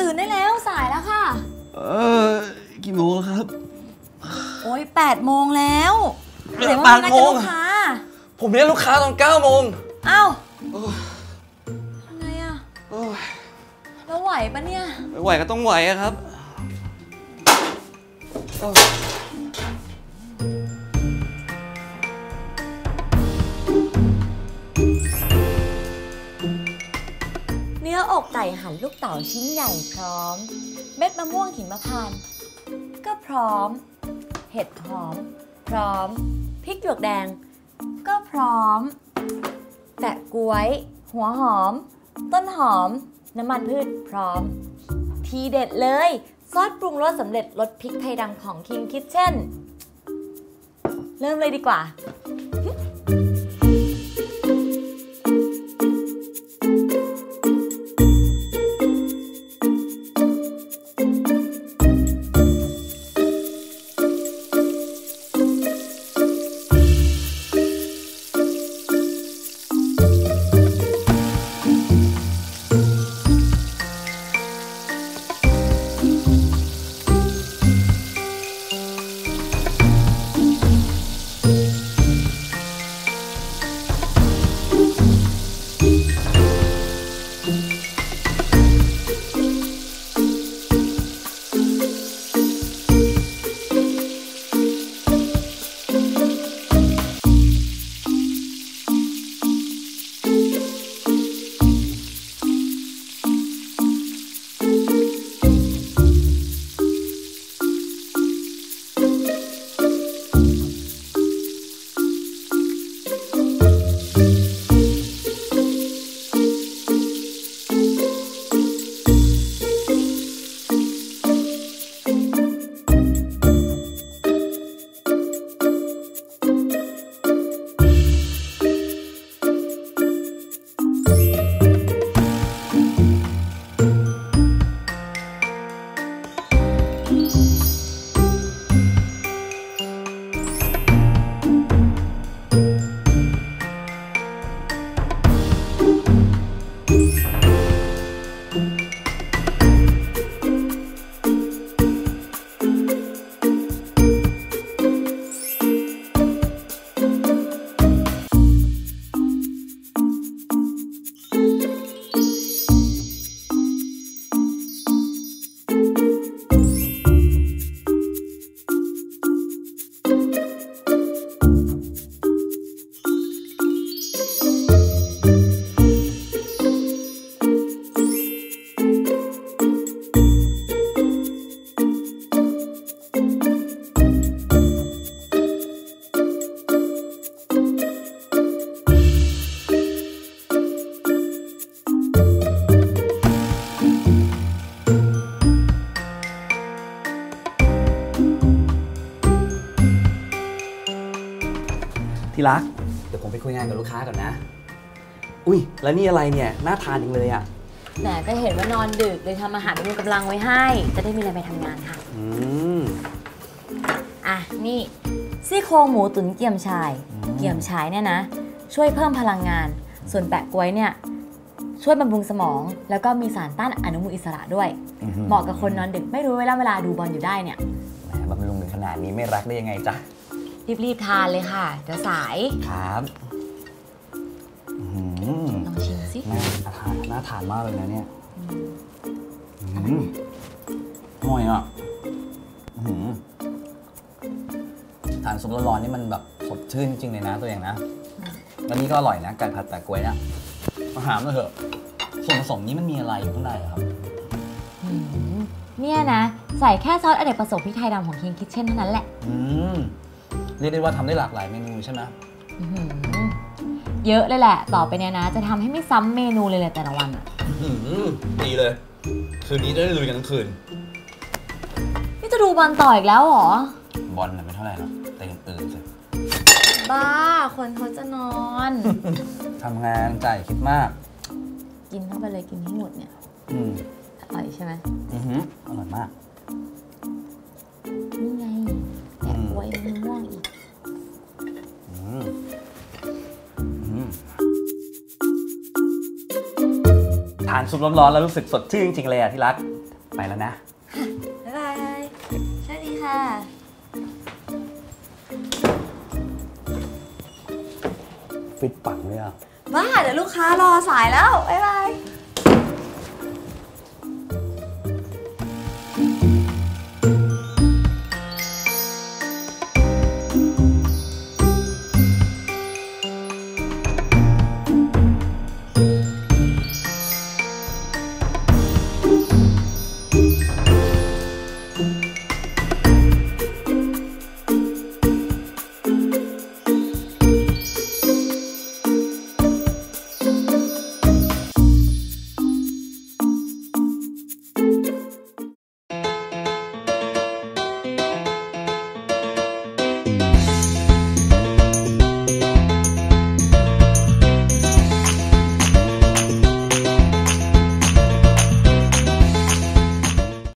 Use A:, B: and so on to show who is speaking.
A: ตื่นได้แล้ว
B: สายแล้วค่ะ เอ
A: อกี่โมงแล้วครับ โอ้ย
B: 8โม
A: งแล้วแต่ว่ามีนัดกับลูกค้า
B: ผมเรียกลูกค้าตอน9โมง
A: เอ้า
B: ว
A: ทำไงอะแล้วไหวปะเนี่ย
B: ไม่ไหวก็ต้องไหวครับ อ
A: กไก่หั่นลูกเต๋าชิ้นใหญ่พร้อม เม็ดมะม่วงหิมพานต์ก็พร้อม เห็ดหอม พร้อมพริกหยวกแดง ก็พร้อม แปะกล้วย หัวหอม ต้นหอม น้ำมันพืชพร้อม ทีเด็ดเลย ซอสปรุงรสสำเร็จรสพริกไทยดำของ King Kitchen เริ่มเลยดีกว่า
B: ที่รัก เดี๋ยวผมไปคุยงานกับลูกค้าก่อนนะ อุ้ยแล้วนี่อะไรเนี่ยน่าทานจังเลยอะ
A: แหมก็เห็นว่านอนดึกเลยทำอาหารมีกำลังไว้ให้ จะได้มีแรงไปทำงานค่ะ
B: อืม
A: อะ นี่ซี่โครงหมูตุ๋นเกี่ยมชาย
B: อืม
A: เกี่ยมชายเนี่ยนะ ช่วยเพิ่มพลังงาน ส่วนแปะกล้วยเนี่ยช่วยบำรุงสมอง แล้วก็มีสารต้านอนุมูลอิสระด้วย เหมาะกับคนนอนดึกไม่รู้เวลาเวลาดูบอลอยู่ได้เนี่ย
B: แหมบำรุงถึงขนาดนี้ไม่รักได้ยังไงจ๊ะ
A: รีบๆทานเลยค่ะ เดี๋ยวสาย
B: ครับอืม
A: ลองชิมสิ
B: น่าทานน่าทานมากเลยนะเนี่ยอืมอร่อยอะอื้อหือทานซุปร้อนๆนี่มันแบบสดชื่นจริงๆเลยนะตัวเองนะ แล้วนี่ก็อร่อยนะไก่ผัดแปะกล้วยเนี่ยมาหามเลยเถอะ ส่วนผสมนี้มันมีอะไรอยู่ข้างในอะครับ
A: อืมเนี่ยนะ ใส่แค่ซอสอเนกประสงค์พริกไทยดำของ King Kitchen เท่านั้นแหละ
B: อืม เรียกได้ว่าทำได้หลากหลายเมนูใช่ไหม
A: อื้อหือเยอะเลยแหละ ต่อไปเนี่ยนะ จะทำให้ไม่ซ้ำเมนูเลยแหละแต่ละวันอะ
B: อื้อหือดีเลย คืนนี้จะได้ลุยกันทั้งคืน
A: นี่จะดูบอลต่ออีกแล้วเหรอ
B: บอลน่ะไม่เท่าไหร่หรอกแต่อื่นๆสิ
A: บ้า คนเขาจะนอน
B: ทำงานจ่ายคิดมาก
A: กินเข้าไปเลยกินให้หมดเนี่ย
B: อืม
A: อร่อยใช่ไหม
B: อือหืออร่อยมาก
A: นี่ไงแอบไว้มะม่วงอีก
B: ทานซุปร้อนๆแล้วรู้สึกสดชื่นจริงเลยอะที่รัก ไปแล้วนะ
A: บ๊ายบาย สวัสดีค่ะ
B: ฟิตปังเลยอะ
A: บ้าเดี๋ยวลูกค้ารอสายแล้ว บ๊ายบาย